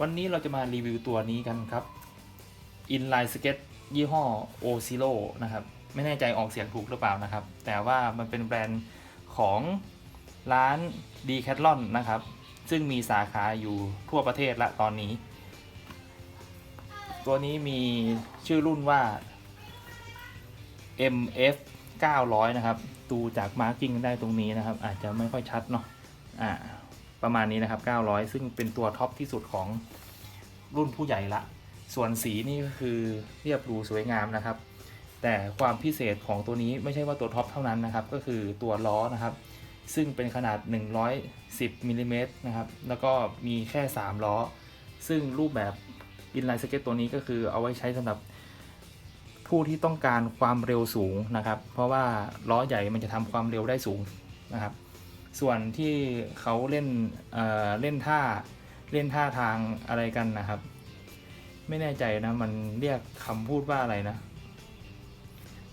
วันนี้เราจะมารีวิวตัวนี้กันครับ Inline Skate ยี่ห้อ o z i r o นะครับ ไม่แน่ใจออกเสียงถูกหรือเปล่านะครับ แต่ว่ามันเป็นแบรนด์ของร้าน Decathlon นะครับ ซึ่งมีสาขาอยู่ทั่วประเทศละตอนนี้ ตัวนี้มีชื่อรุ่นว่า MF 900 นะครับ ดูจากมาร์กิ้งได้ตรงนี้นะครับ อาจจะไม่ค่อยชัดเนาะ อ่า ประมาณนี้นะครับ 900 ซึ่งเป็นตัวท็อปที่สุดของรุ่นผู้ใหญ่ละ ส่วนสีนี่ก็คือเรียบหรูสวยงามนะครับ แต่ความพิเศษของตัวนี้ไม่ใช่ว่าตัวท็อปเท่านั้นนะครับ ก็คือตัวล้อนะครับ ซึ่งเป็นขนาด 110มิลลิเมตรนะครับ แล้วก็มีแค่ 3 ล้อ ซึ่งรูปแบบ inline skate ตัวนี้ก็คือเอาไว้ใช้สำหรับผู้ที่ต้องการความเร็วสูงนะครับ เพราะว่าล้อใหญ่มันจะทำความเร็วได้สูงนะครับ ส่วนที่เขาเล่นเอ่อเล่นท่าเล่นท่าทางอะไรกันนะครับ ไม่แน่ใจนะมันเรียกคำพูดว่าอะไรนะ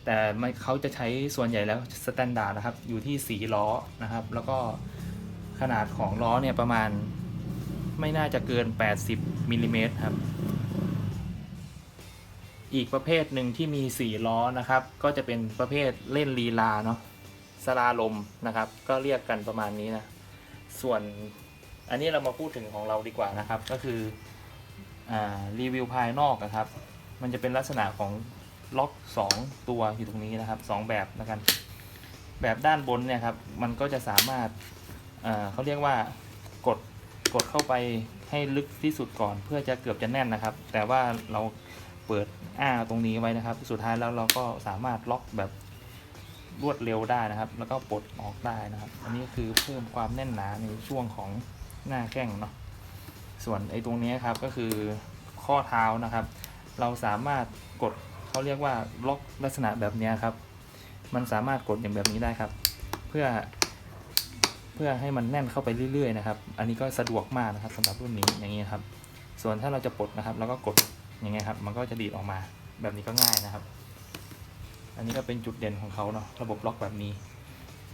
แต่เขาจะใช้ส่วนใหญ่แล้วสแตนดาร์ดนะครับ อยู่ที่4ล้อนะครับ แล้วก็ขนาดของล้อเนี่ยประมาณไม่น่าจะเกิน 80มิลลิเมตรครับ อีกประเภทหนึ่งที่มี 4 ล้อนะครับ ก็จะเป็นประเภทเล่นลีลาเนาะ สลาลมนะครับ ก็เรียกกันประมาณนี้นะ ส่วนอันนี้เรามาพูดถึงของเราดีกว่านะครับ ก็คืออรีวิวภายนอกนะครับ มันจะเป็นลักษณะของล็อก 2 ตัวอยู่ตรงนี้นะครับ 2 แบบแล้วกัน แบบด้านบนเนี่ยครับ มันก็จะสามารถเขาเรียกว่ากดกดเข้าไปให้ลึกที่สุดก่อน เพื่อจะเกือบจะแน่นนะครับ แต่ว่าเราเปิดอ้าตรงนี้ไว้นะครับ สุดท้ายแล้วเราก็สามารถล็อกแบบ รวดเร็วได้นะครับ แล้วก็ปลดออกได้นะครับ อันนี้คือเพิ่มความแน่นหนาในช่วงของหน้าแข้งเนาะส่วนไอ้ตรงนี้ครับก็คือข้อเท้านะครับ เราสามารถกดเขาเรียกว่าล็อกลักษณะแบบนี้ครับ มันสามารถกดอย่างแบบนี้ได้ครับ เพื่อ เพื่อให้มันแน่นเข้าไปเรื่อยๆนะครับ อันนี้ก็สะดวกมากนะครับสำหรับรุ่นนี้อย่างนี้ครับ ส่วนถ้าเราจะปลดนะครับเราก็กดอย่างเงี้ยครับ มันก็จะดีดออกมาแบบนี้ก็ง่ายนะครับ อันนี้ก็เป็นจุดเด่นของเขาเนาะระบบล็อกแบบนี้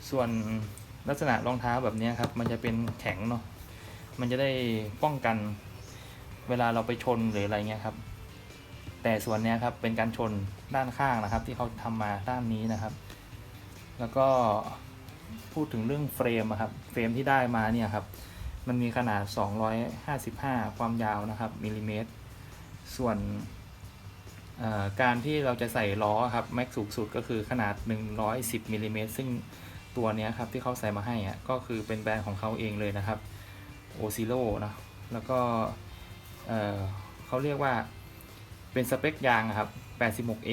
ส่วนลักษณะรองเท้าแบบนี้ครับ มันจะเป็นแข็งเนาะมันจะได้ป้องกันเวลาเราไปชนหรืออะไรเงี้ยครับ แต่ส่วนเนี้ยครับเป็นการชนด้านข้างนะครับ ที่เขาทำมาด้านนี้นะครับ แล้วก็พูดถึงเรื่องเฟรมครับเฟรมที่ได้มาเนี่ยครับมันมีขนาด 255 ความยาวนะครับมิลลิเมตร ส่วน การที่เราจะใส่ล้อครับแม็กสูงสุดก็คือขนาด 110มิลลิเมตรซึ่งตัวนี้ครับที่เขาใส่มาให้ก็คือเป็นแบรนด์ของเขาเองเลยนะครับโอซิโ o นะแล้วก็เขาเรียกว่าเป็นสเปคยางครับ 86A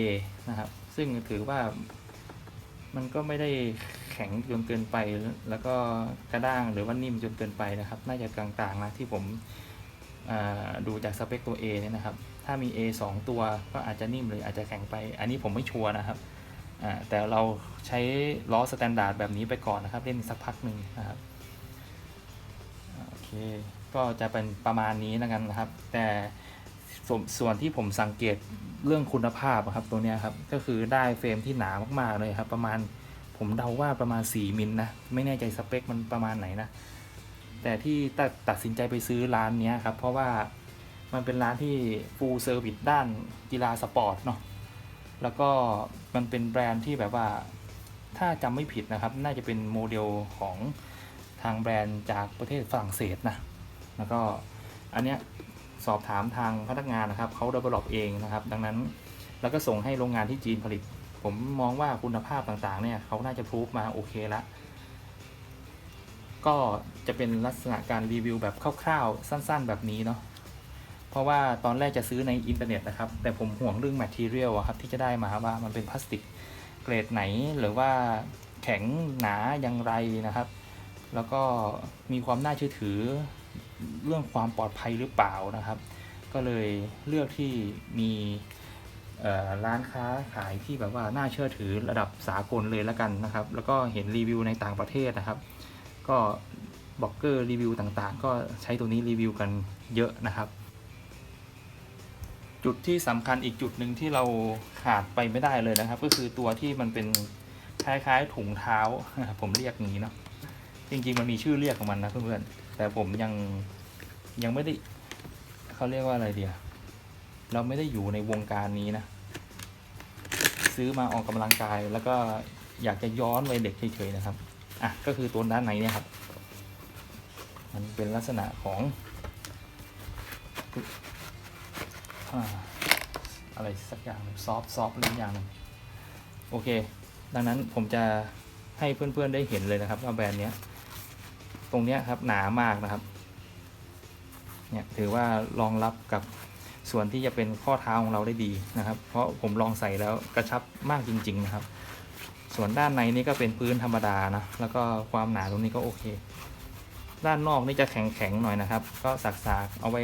นะครับ ซึ่งถือว่ามันก็ไม่ได้แข็งจนเกินไป แล้วก็กระด้างหรือว่านิ่มจนเกินไปนะครับ น่าจะกลางๆนะที่ผมดูจากสเปคตัว A เนี่ยนะครับ ถ้ามี A 2 ตัวก็อาจจะนิ่มหรืออาจจะแข็งไป อันนี้ผมไม่ชัวร์นะครับอ่าแต่เราใช้ล้อสแตนดาร์ดแบบนี้ไปก่อนนะครับ เล่นสักพักหนึ่งนะครับโอเคก็จะเป็นประมาณนี้นะกันนะครับ แต่สส่วนที่ผมสังเกตเรื่องคุณภาพอะครับตัวนี้ครับก็คือได้เฟรมที่หนามากๆเลยครับ ประมาณผมเดาว่าประมาณ 4 มิลนะไม่แน่ใจสเปคมันประมาณไหนนะแต่ที่ตัดตัดสินใจไปซื้อร้านนี้ครับเพราะว่า มันเป็นร้านที่ full service ด้านกีฬาสปอร์ตเนาะแล้วก็มันเป็นแบรนด์ที่แบบว่าถ้าจำไม่ผิดนะครับ น่าจะเป็นโมเดลของทางแบรนด์จากประเทศฝรั่งเศสนะแล้วก็อันเนี้ยสอบถามทางพนักงานนะครับเขา develop เองนะครับ ดังนั้นแล้วก็ส่งให้โรงงานที่จีนผลิต ผมมองว่าคุณภาพต่างๆเนี่ยเขาน่าจะพูฟมาโอเคละก็จะเป็นลักษณะการรีวิวแบบคร่าวๆ สั้นๆ แบบนี้เนาะ ราะว่าตอนแรกจะซื้อในอินเทอร์เน็ตนะครับ แต่ผมห่วงเรื่อง material อะครับที่จะได้มาว่ามันเป็นพลาสติกเกรดไหนหรือว่าแข็งหนาอย่างไรนะครับ แล้วก็มีความน่าเชื่อถือเรื่องความปลอดภัยหรือเปล่านะครับ ก็เลยเลือกที่มีร้านค้าขายที่แบบว่าน่าเชื่อถือระดับสากลเลยแล้วกันนะครับ แล้วก็เห็นรีวิวในต่างประเทศนะครับ ก็บล็อกเกอร์รีวิวต่างๆ ก็ใช้ตัวนี้รีวิวกันเยอะนะครับ จุดที่สำคัญอีกจุดหนึ่งที่เราขาดไปไม่ได้เลยนะครับ ก็คือตัวที่มันเป็นคล้ายๆถุงเท้า ผมเรียกนี้เนาะจริงๆมันมีชื่อเรียกของมันนะเพื่อนๆแต่ผมยังยังไม่ได้เขาเรียกว่าอะไรเดียเราไม่ได้อยู่ในวงการนี้นะ ซื้อมาออกกำลังกาย แล้วก็อยากจะย้อนวัยเด็กเฉยๆนะครับอะก็คือตัวด้านในเนี่ยครับ มันเป็นลักษณะของ อะไรสักอย่างซอฟซอฟหรืออย่างหนึงโอเค ดังนั้นผมจะให้เพื่อนๆได้เห็นเลยนะครับว่าแบรนด์เนี้ย ตรงเนี้ยครับหนามากนะครับ เนี่ยถือว่ารองรับกับส่วนที่จะเป็นข้อเท้าของเราได้ดีนะครับ เพราะผมลองใส่แล้วกระชับมากจริง ๆ นะครับ ส่วนด้านในนี่ก็เป็นพื้นธรรมดานะ แล้วก็ความหนาตรงนี้ก็โอเค ด้านนอกนี่จะแข็งๆหน่อยนะครับ ก็สักๆเอาไว้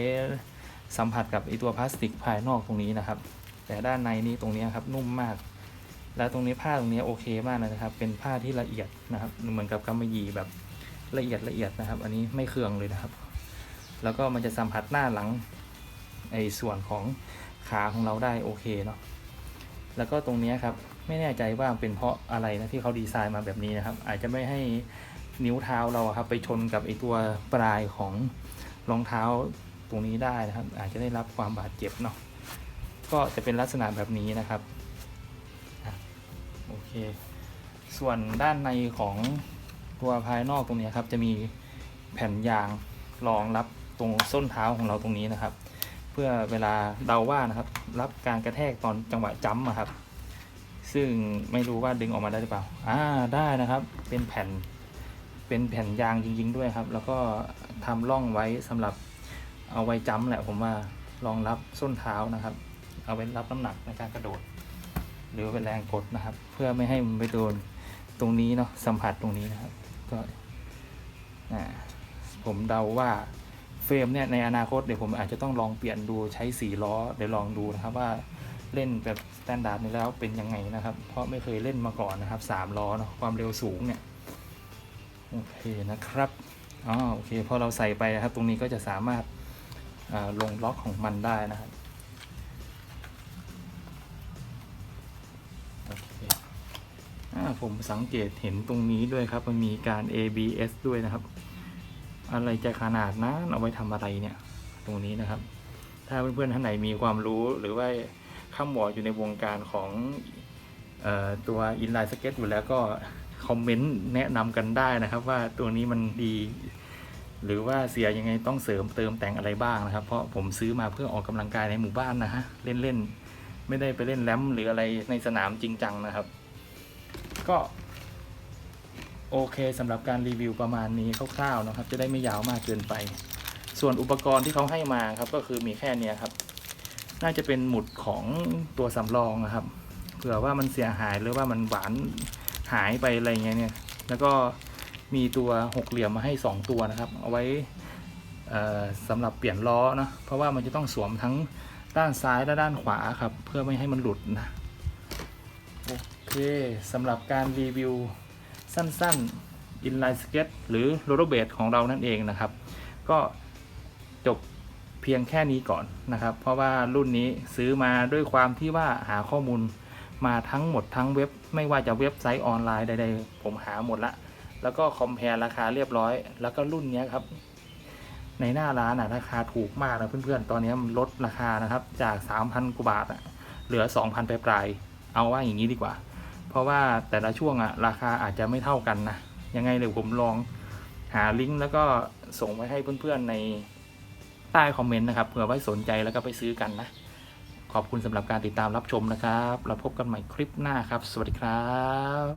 สัมผัสกับไอตัวพลาสติกภายนอกตรงนี้นะครับ แต่ด้านในนี่ตรงนี้ครับนุ่มมาก แล้วตรงนี้ผ้าตรงนี้โอเคมากนะครับ เป็นผ้าที่ละเอียดนะครับ เหมือนกับกำมะหยี่แบบละเอียดละเอียดนะครับ อันนี้ไม่เคืองเลยนะครับ แล้วก็มันจะสัมผัสหน้าหลังไอส่วนของขาของเราได้โอเคเนาะแล้วก็ตรงนี้ครับไม่แน่ใจว่าเป็นเพราะอะไรนะที่เขาดีไซน์มาแบบนี้นะครับ อาจจะไม่ให้นิ้วเท้าเราครับไปชนกับไอตัวปลายของรองเท้า ตรงนี้ได้นะครับ อาจจะได้รับความบาดเจ็บเนาะก็จะเป็นลักษณะแบบนี้นะครับโอเค ส่วนด้านในของตัวภายนอกตรงนี้ครับ จะมีแผ่นยางรองรับตรงส้นเท้าของเราตรงนี้นะครับ เพื่อเวลาเดาว่านะครับ รับการกระแทกตอนจังหวะจัมป์อะครับ ซึ่งไม่รู้ว่าดึงออกมาได้หรือเปล่าอ่าได้นะครับ เป็นแผ่นเป็นแผ่นยางจริง ๆ ด้วยครับ แล้วก็ทำร่องไว้สำหรับ เอาไว้จัมป์แหละผมว่ารองรับส้นเท้านะครับ เอาไว้รับน้ำหนักในการกระโดด หรือเป็นแรงกดนะครับ เพื่อไม่ให้มันไปโดนตรงนี้เนาะสัมผัสตรงนี้นะครับก็อ่าผมเดาว่าเฟรมเนี่ยในอนาคตเดี๋ยวผมอาจจะต้องลองเปลี่ยนดูใช้สีล้อเดี๋ยวลองดูนะครับว่าเล่นแบบสแตนดาร์ดนี้แล้วเป็นยังไงนะครับ เพราะไม่เคยเล่นมาก่อนนะครับสามล้อเนาะความเร็วสูงเนี่ยโอเคนะครับอ๋อโอเคพอเราใส่ไปนะครับ ตรงนี้ก็จะสามารถ ลงล็อกของมันได้นะครับผมสังเกตเห็นตรงนี้ด้วยครับ มันมีการ ABS ด้วยนะครับ อะไรจะขนาดนั้นเอาไว้ทำอะไรเนี่ย ตรงนี้นะครับ ถ้าเพื่อนๆท่านไหนมีความรู้หรือว่าข้ามหมออยู่ในวงการของออตัวอินไลน์สเก็ตอยู่แล้วก็คอมเมนต์แนะนำกันได้นะครับ ว่าตัวนี้มันดี หรือว่าเสียยังไงต้องเสริมเติมแต่งอะไรบ้างนะครับ เพราะผมซื้อมาเพื่อออกกำลังกายในหมู่บ้านนะฮะเล่นๆไม่ได้ไปเล่นแรมหรืออะไรในสนามจริงจังนะครับ ก็โอเคสำหรับการรีวิวประมาณนี้คร่าวๆนะครับ จะได้ไม่ยาวมากเกินไป ส่วนอุปกรณ์ที่เขาให้มาครับก็คือมีแค่เนี้ยครับ น่าจะเป็นหมุดของตัวสำรองนะครับ เผื่อว่ามันเสียหายหรือว่ามันหวานหายไปอะไรเงี้ยเนี่ยแล้วก็ มีตัวหกเหลี่ยมมาให้ 2 ตัวนะครับ เอาไว้สำหรับเปลี่ยนล้อนะเพราะว่ามันจะต้องสวมทั้งด้านซ้ายและด้านขวาครับ เพื่อไม่ให้มันหลุดนะโอเคสำหรับการรีวิวสั้นๆ inline skate หรือ roller b a d ของเรานั่นเองนะครับ ก็จบเพียงแค่นี้ก่อนนะครับ เพราะว่ารุ่นนี้ซื้อมาด้วยความที่ว่าหาข้อมูลมาทั้งหมดทั้งเว็บ ไม่ว่าจะเว็บไซต์ออนไลน์ใดๆ ผมหาหมดละ แล้วก็คอมเพลราคาเรียบร้อย แล้วก็รุ่นนี้ครับ ในหน้าร้านอะราคาถูกมากนะเพื่อนๆ ตอนนี้มันลดราคานะครับ จาก 3,000กว่าบาทอะเหลือ 2,000ปลายๆเอาว่าอย่างนี้ดีกว่า เพราะว่าแต่ละช่วงอะราคาอาจจะไม่เท่ากันนะ ยังไงเดี๋ยวผมลองหาลิงก์แล้วก็ส่งไว้ให้เพื่อนๆในใต้คอมเมนต์นะครับเผื่อไว้สนใจแล้วก็ไปซื้อกันนะ ขอบคุณสำหรับการติดตามรับชมนะครับ เราพบกันใหม่คลิปหน้าครับ สวัสดีครับ